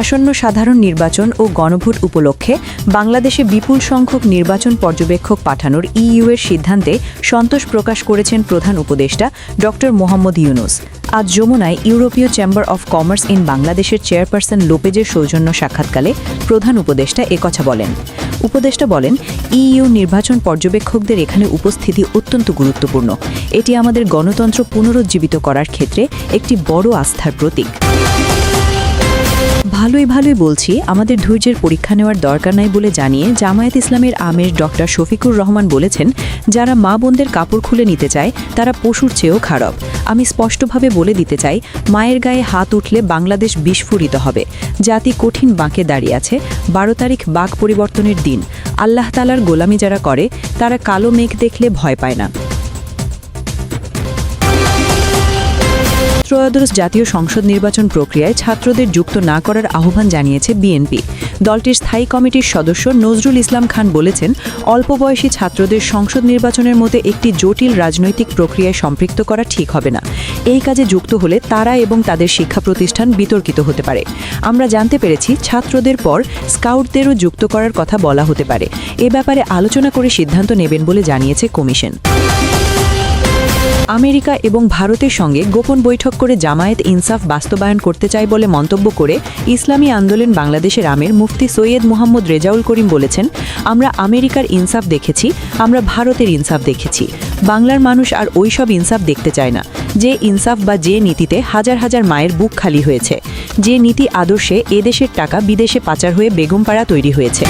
আসন্ন সাধারণ নির্বাচন ও গণভোট উপলক্ষে বাংলাদেশে বিপুল সংখ্যক নির্বাচন পর্যবেক্ষক পাঠানোর ইইউ এর সিদ্ধান্তে সন্তোষ প্রকাশ করেছেন প্রধান উপদেষ্টা ড মোহাম্মদ ইউনুস। আজ যমুনায় ইউরোপীয় চেম্বার অফ কমার্স ইন বাংলাদেশের চেয়ারপারসন লোপেজের সৌজন্য সাক্ষাৎকালে প্রধান উপদেষ্টা একথা বলেন। উপদেষ্টা বলেন, ইইউ নির্বাচন পর্যবেক্ষকদের এখানে উপস্থিতি অত্যন্ত গুরুত্বপূর্ণ। এটি আমাদের গণতন্ত্র পুনরুজ্জীবিত করার ক্ষেত্রে একটি বড় আস্থার প্রতীক। ভালোই ভালোই বলছি, আমাদের ধৈর্যের পরীক্ষা নেওয়ার দরকার নাই বলে জানিয়ে জামায়াত ইসলামের আমির ডক্টর শফিকুর রহমান বলেছেন, যারা মা বোনদের কাপড় খুলে নিতে চায়, তারা পশুর চেয়েও খারাপ। আমি স্পষ্টভাবে বলে দিতে চাই, মায়ের গায়ে হাত উঠলে বাংলাদেশ বিস্ফোরিত হবে। জাতি কঠিন বাঁকে দাঁড়িয়ে আছে, বারো তারিখ বাক পরিবর্তনের দিন। আল্লাহ তালার গোলামি যারা করে, তারা কালো মেঘ দেখলে ভয় পায় না। ত্রয়োদশ জাতীয় সংসদ নির্বাচন প্রক্রিয়ায় ছাত্রদের যুক্ত না করার আহ্বান জানিয়েছে বিএনপি। দলটির স্থায়ী কমিটির সদস্য নজরুল ইসলাম খান বলেছেন, অল্প বয়সী ছাত্রদের সংসদ নির্বাচনের মধ্যে একটি জটিল রাজনৈতিক প্রক্রিয়ায় সম্পৃক্ত করা ঠিক হবে না। এই কাজে যুক্ত হলে তারা এবং তাদের শিক্ষা প্রতিষ্ঠান বিতর্কিত হতে পারে। আমরা জানতে পেরেছি, ছাত্রদের পর স্কাউটদেরও যুক্ত করার কথা বলা হতে পারে। এ ব্যাপারে আলোচনা করে সিদ্ধান্ত নেবেন বলে জানিয়েছে কমিশন। আমেরিকা এবং ভারতের সঙ্গে গোপন বৈঠক করে জামায়াত ইনসাফ বাস্তবায়ন করতে চায় বলে মন্তব্য করে ইসলামী আন্দোলন বাংলাদেশের আমের মুফতি সৈয়দ মোহাম্মদ রেজাউল করিম বলেছেন, আমরা আমেরিকার ইনসাফ দেখেছি, আমরা ভারতের ইনসাফ দেখেছি। বাংলার মানুষ আর ওইসব ইনসাফ দেখতে চায় না। যে ইনসাফ বা যে নীতিতে হাজার হাজার মায়ের বুক খালি হয়েছে। যে নীতি আদর্শে এদেশের টাকা বিদেশে পাচার হয়ে বেগমপাড়া তৈরি হয়েছে।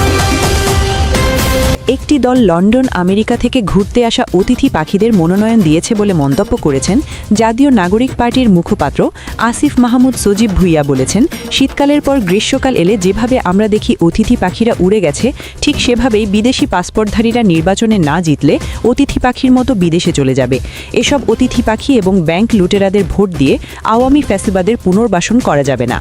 একটি দল লন্ডন, আমেরিকা থেকে ঘুরতে আসা অতিথি পাখিদের মনোনয়ন দিয়েছে বলে মন্তব্য করেছেন জাতীয় নাগরিক পার্টির মুখপাত্র আসিফ মাহমুদ সজীব ভুইয়া বলেছেন, শীতকালের পর গ্রীষ্মকাল এলে যেভাবে আমরা দেখি অতিথি পাখিরা উড়ে গেছে, ঠিক সেভাবেই বিদেশি পাসপোর্টধারীরা নির্বাচনে না জিতলে অতিথি পাখির মতো বিদেশে চলে যাবে। এসব অতিথি পাখি এবং ব্যাংক লুটেরাদের ভোট দিয়ে আওয়ামী ফ্যাসিবাদের পুনর্বাসন করা যাবে না।